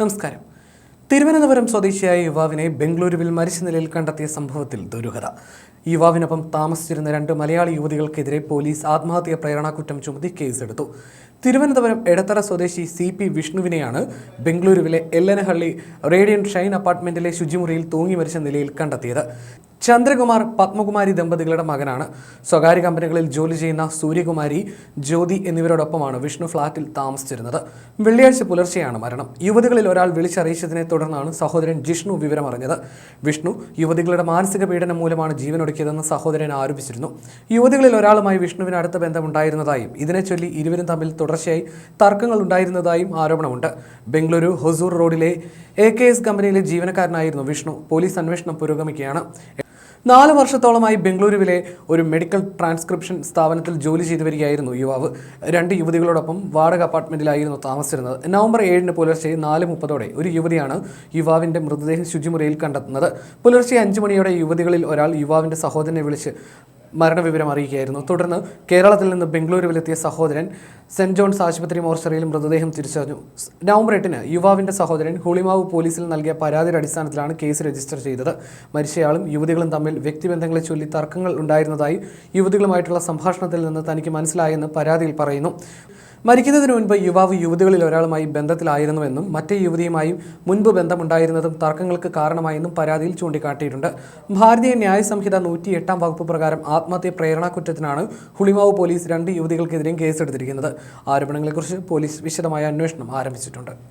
നമസ്കാരം. തിരുവനന്തപുരം സ്വദേശിയായ യുവാവിനെ ബംഗളൂരുവിൽ മരിച്ച നിലയിൽ കണ്ടെത്തിയ സംഭവത്തിൽ ദുരൂഹത. യുവാവിനൊപ്പം താമസിച്ചിരുന്ന രണ്ട് മലയാളി യുവതികൾക്കെതിരെ പോലീസ് ആത്മഹത്യ പ്രേരണാകുറ്റം ചുമത്തി കേസെടുത്തു. തിരുവനന്തപുരം എടത്തറ സ്വദേശി സി പി വിഷ്ണുവിനെയാണ് ബംഗളൂരുവിലെ എല്ലനഹള്ളി റേഡിയൻ ഷൈൻ അപ്പാർട്ട്മെന്റിലെ ശുചിമുറിയിൽ തൂങ്ങി മരിച്ച നിലയിൽ കണ്ടെത്തിയത്. ചന്ദ്രകുമാർ പത്മകുമാരി ദമ്പതികളുടെ മകനാണ്. സ്വകാര്യ കമ്പനികളിൽ ജോലി ചെയ്യുന്ന സൂര്യകുമാരി ജ്യോതി എന്നിവരോടൊപ്പമാണ് വിഷ്ണു ഫ്ളാറ്റിൽ താമസിച്ചിരുന്നത്. വെള്ളിയാഴ്ച പുലർച്ചെയാണ് മരണം. യുവതികളിൽ ഒരാൾ വിളിച്ചറിയിച്ചതിനെ തുടർന്നാണ് സഹോദരൻ ജിഷ്ണു വിവരമറിഞ്ഞത്. വിഷ്ണു യുവതികളുടെ മാനസിക പീഡനം മൂലമാണ് ജീവനൊടുക്കിയതെന്ന് സഹോദരൻ ആരോപിച്ചിരുന്നു. യുവതികളിൽ ഒരാളുമായി വിഷ്ണുവിന് അടുത്ത ബന്ധമുണ്ടായിരുന്നതായും ഇതിനെ ചൊല്ലി ഇരുവരും തമ്മിൽ തുടർച്ചയായി തർക്കങ്ങൾ ഉണ്ടായിരുന്നതായും ആരോപണമുണ്ട്. ബംഗളൂരു ഹൊസൂർ റോഡിലെ എ കെ എസ് കമ്പനിയിലെ ജീവനക്കാരനായിരുന്നു വിഷ്ണു. പോലീസ് അന്വേഷണം പുരോഗമിക്കുകയാണ്. നാല് വർഷത്തോളമായി ബംഗളൂരുവിലെ ഒരു മെഡിക്കൽ ട്രാൻസ്ക്രിപ്ഷൻ സ്ഥാപനത്തിൽ ജോലി ചെയ്തു വരികയായിരുന്നു യുവാവ്. രണ്ട് യുവതികളോടൊപ്പം വാടക അപ്പാർട്ട്മെന്റിലായിരുന്നു താമസിച്ചിരുന്നത്. നവംബർ ഏഴിന് പുലർച്ചെ നാല് മുപ്പതോടെ ഒരു യുവതിയാണ് യുവാവിന്റെ മൃതദേഹം ശുചിമുറിയിൽ കണ്ടെത്തുന്നത്. പുലർച്ചെ അഞ്ച് മണിയോടെ യുവതികളിൽ ഒരാൾ യുവാവിന്റെ സഹോദരനെ വിളിച്ച് മരണവിവരം അറിയിക്കുകയായിരുന്നു. തുടർന്ന് കേരളത്തിൽ നിന്ന് ബംഗളൂരുവിലെത്തിയ സഹോദരൻ സെന്റ് ജോൺസ് ആശുപത്രി മോർച്ചറിയിൽ മൃതദേഹം തിരിച്ചറിഞ്ഞു. നവംബർ എട്ടിന് യുവാവിന്റെ സഹോദരൻ ഹുളിമാവ് പോലീസിൽ നൽകിയ പരാതിയുടെ അടിസ്ഥാനത്തിലാണ് കേസ് രജിസ്റ്റർ ചെയ്തത്. മരിച്ചയാളും യുവതികളും തമ്മിൽ വ്യക്തിബന്ധങ്ങളെ ചൊല്ലി തർക്കങ്ങൾ ഉണ്ടായിരുന്നതായി യുവതികളുമായിട്ടുള്ള സംഭാഷണത്തിൽ നിന്ന് തനിക്ക് മനസ്സിലായെന്ന് പരാതിയിൽ പറയുന്നു. മരിക്കുന്നതിന് മുൻപ് യുവാവ് യുവതികളിൽ ഒരാളുമായി ബന്ധത്തിലായിരുന്നുവെന്നും മറ്റേ യുവതിയുമായും മുൻപ് ബന്ധമുണ്ടായിരുന്നതും തർക്കങ്ങൾക്ക് കാരണമായെന്നും പരാതിയിൽ ചൂണ്ടിക്കാട്ടിയിട്ടുണ്ട്. ഭാരതീയ ന്യായ സംഹിത നൂറ്റി എട്ടാം വകുപ്പ് പ്രകാരം ആത്മഹത്യ പ്രേരണാകുറ്റത്തിനാണ് ഹുളിമാവ് പോലീസ് രണ്ട് യുവതികൾക്കെതിരെയും കേസെടുത്തിരിക്കുന്നത്. ആരോപണങ്ങളെക്കുറിച്ച് പോലീസ് വിശദമായ അന്വേഷണം ആരംഭിച്ചിട്ടുണ്ട്.